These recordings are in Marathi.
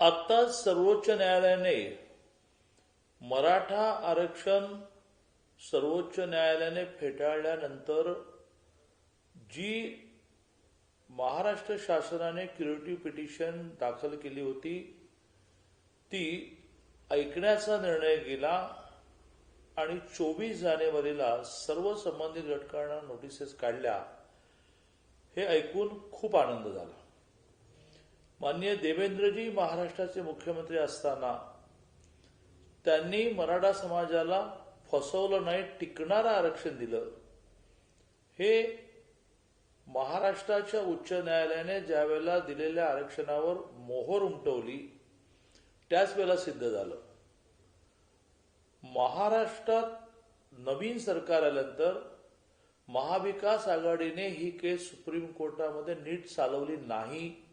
आत्ताच सर्वोच्च न्यायालयाने मराठा आरक्षण सर्वोच्च न्यायालयाने फेटाळल्यानंतर जी महाराष्ट्र शासनाने क्युरेटिव्ह पिटिशन दाखल केली होती ती ऐकण्याचा निर्णय गेला आणि चोवीस जानेवारीला सर्व संबंधित घटकांना नोटिसेस काढल्या हे ऐकून खूप आनंद झाला. माननीय देवेंद्रजी महाराष्ट्राचे मुख्यमंत्री असताना त्यांनी मराठा समाजाला फसवलं नाही टिकणारं आरक्षण दिलं. हे महाराष्ट्राच्या उच्च न्यायालयाने ज्या वेळेला दिलेल्या आरक्षणावर मोहर उमटवली त्याच वेळेला सिद्ध झालं. महाराष्ट्रात नवीन सरकार आल्यानंतर महाविकास आघाडीने ही केस सुप्रीम कोर्टामध्ये नीट चालवली नाही.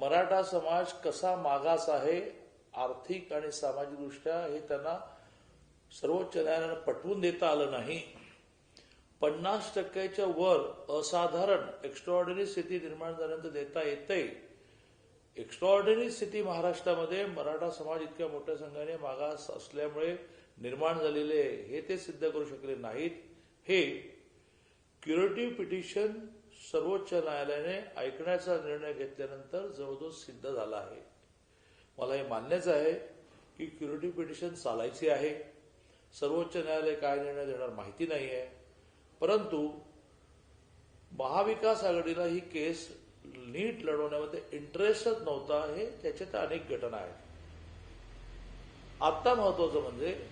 मराठा समाज कसा मागास आहे आर्थिक आणि सामाजिकदृष्ट्या हे त्यांना सर्वोच्च न्यायालयानं पटवून देता आलं नाही. पन्नास टक्क्याच्या वर असाधारण एक्स्ट्रॉर्डिनरी स्थिती निर्माण झाल्यानंतर देता येते एक्स्ट्रॉर्डिनरी स्थिती महाराष्ट्रामध्ये मराठा समाज इतक्या मोठ्या संघाने मागास असल्यामुळे निर्माण झालेले आहे, हे ते सिद्ध करू शकले नाहीत. हे क्युरेटिव्ह पिटिशन सर्वोच्च न्यायालयाने ऐकण्याचा निर्णय घेतल्यानंतर जवळजवळ सिद्ध झाला आहे. मला हे मान्यच आहे की क्युरिटी पिटिशन चालायची आहे. सर्वोच्च न्यायालय काय निर्णय देणार माहिती नाही आहे. परंतु महाविकास आघाडीला ही केस नीट लढवण्यामध्ये इंटरेस्टच नव्हता हे त्याच्यात अनेक घटना आहेत. आता महत्वाचं म्हणजे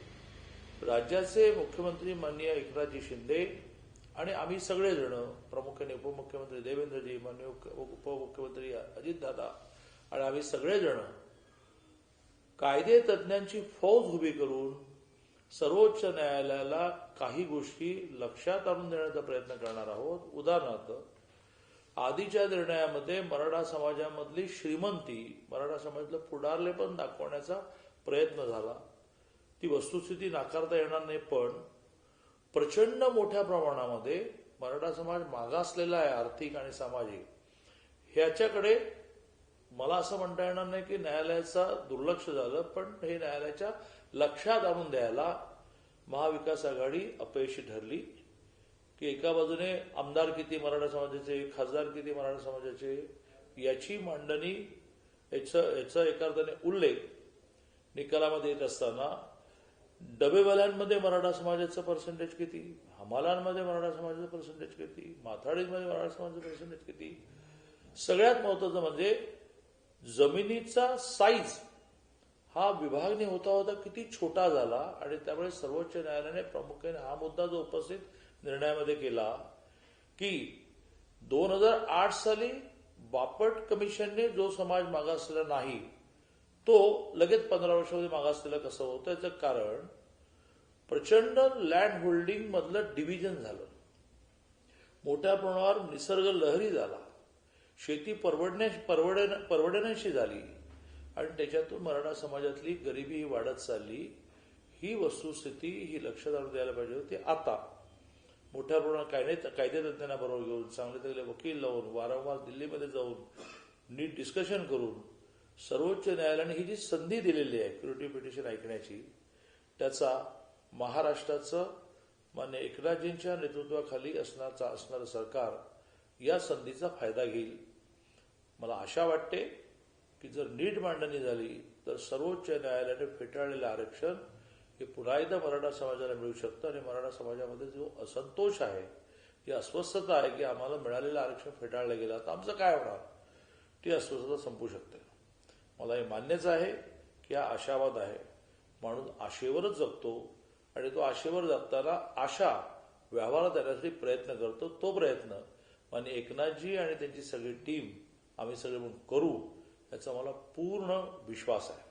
राज्याचे मुख्यमंत्री माननीय एकनाथजी शिंदे आणि आम्ही सगळेजण प्रामुख्याने उपमुख्यमंत्री देवेंद्रजी माननीय उपमुख्यमंत्री अजितदादा आणि आम्ही सगळेजण कायदे तज्ज्ञांची फौज उभी करून सर्वोच्च न्यायालयाला काही गोष्टी लक्षात आणून देण्याचा प्रयत्न करणार आहोत. उदाहरणार्थ आधीच्या निर्णयामध्ये मराठा समाजामधली श्रीमंती मराठा समाजातलं पुढारलेपण दाखवण्याचा प्रयत्न झाला. ती वस्तुस्थिती नाकारता येणार नाही पण प्रचंड मोठ्या प्रमाणामध्ये मराठा समाज मागासलेला आहे आर्थिक आणि सामाजिक. ह्याच्याकडे मला असं म्हणता येणार नाही की न्यायालयाचा दुर्लक्ष झालं पण हे न्यायालयाच्या लक्षात आणून द्यायला महाविकास आघाडी अपयशी ठरली की एका बाजूने आमदार किती मराठा समाजाचे खासदार किती मराठा समाजाचे याची मांडणी याचं याचा एका अर्थाने उल्लेख निकालामध्ये येत असताना डबेवाल्यांमध्ये मराठा समाजाचं पर्सेंटेज किती? हमालांमध्ये मराठा समाजाचं पर्सेंटेज किती? माथाडीमध्ये मराठा समाजाचं पर्सेंटेज किती? सगळ्यात महत्वाचं म्हणजे जमिनीचा साईज हा विभागणी होता होता किती छोटा झाला आणि त्यामुळे सर्वोच्च न्यायालयाने प्रामुख्याने हा मुद्दा जो उपस्थित निर्णयामध्ये केला की दोन हजार आठ साली बापट कमिशनने जो समाज मागासलेला नाही तो लगेच पंधरा वर्षामध्ये मागासलेला कसं होतं याचं कारण प्रचंड लँड होल्डिंग मधलं डिव्हिजन झालं. मोठ्या प्रमाणावर निसर्ग लहरी झाला. शेती परवडण्या परवडे परवडण्याशी झाली. आणि त्याच्यातून मराठा समाजातली गरिबी ही वाढत चालली. ही वस्तुस्थिती ही लक्षात आणून द्यायला पाहिजे होती. आता मोठ्या प्रमाणात कायदे कायदेतज्ञांना बरोबर घेऊन चांगले चांगले वकील लावून वारंवार दिल्लीमध्ये जाऊन नीट डिस्कशन करून सर्वोच्च न्यायालयाने ही जी संधी दिलेली आहे क्युरिटिव्ह पिटिशन ऐकण्याची त्याचा महाराष्ट्राचं मान्य एकनाथजींच्या नेतृत्वाखाली असण्याचा असणारं सरकार या संधीचा फायदा घेईल. मला आशा वाटते की जर नीट मांडणी झाली तर सर्वोच्च न्यायालयाने फेटाळलेलं आरक्षण हे पुन्हा एकदा मराठा समाजाला मिळू शकतं आणि मराठा समाजामध्ये जो असंतोष आहे जी अस्वस्थता आहे की आम्हाला मिळालेलं आरक्षण फेटाळलं गेलं तर आमचं काय होणार? ती अस्वस्थता संपू शकते. मला हे मान्यच आहे की हा आशावाद आहे. माणूस आशेवरच जगतो आणि तो आशेवर जगताना आशा व्यवहारात येण्यासाठी प्रयत्न करतो तो प्रयत्न. मान्य एकनाथजी आणि त्यांची सगळी टीम आम्ही सगळे म्हणून करू याचा मला पूर्ण विश्वास आहे.